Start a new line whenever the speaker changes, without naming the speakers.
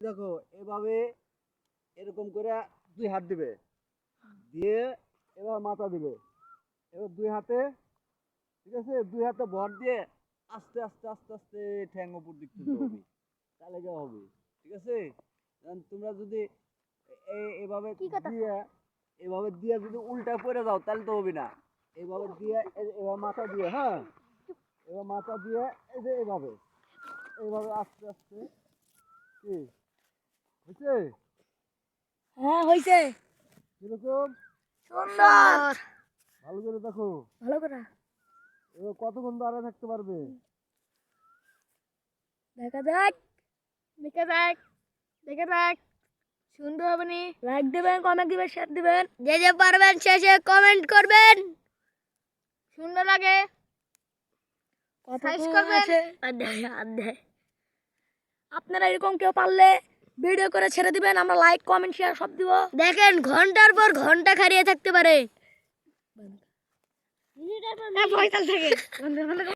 দেখো এভাবে এরকম করে দুই হাত দিবে। দিয়ে এবার মাথা দিবে। এবার দুই হাতে ঠিক আছে? দুই হাতে ভর দিয়ে আস্তে আস্তে আস্তে আস্তে ঠ্যাং উপর দিক হবে। তাহলে যা হবে? ঠিক আছে? তোমরা যদি এভাবে দিয়ে এভাবে দিয়ে যদি উল্টা পড়ে যাও তাহলে তো হবে না। এভাবে দিয়ে এবার মাথা দিয়ে হ্যাঁ? এবার মাথা দিয়ে এই যে এভাবে। এইভাবে আস্তে আস্তে কি?
হ্যাঁ হয়েছে।
কীরকম?
সুন্দর।
ভালো করে দেখো।
ভালো করে।
কতক্ষণ দাঁড়া থাকতে পারবে?
দেখা যাক। দেখা যাক। দেখা যাক। সুন্দর হবে নি? লাইক দিবেন কমেন্ট দিবেন শেয়ার দিবেন। যে যে পারবেন শেষে কমেন্ট করবেন। সুন্দর লাগে। সাইজ করবেন? আপনারা এরকম কেউ পারলে ভিডিও করে ছেড়ে দিবেন আমরা লাইক কমেন্ট শেয়ার সব দিব। দেখেন ঘণ্টার পর ঘণ্টা খারিয়ে থাকতে পারে। থাকে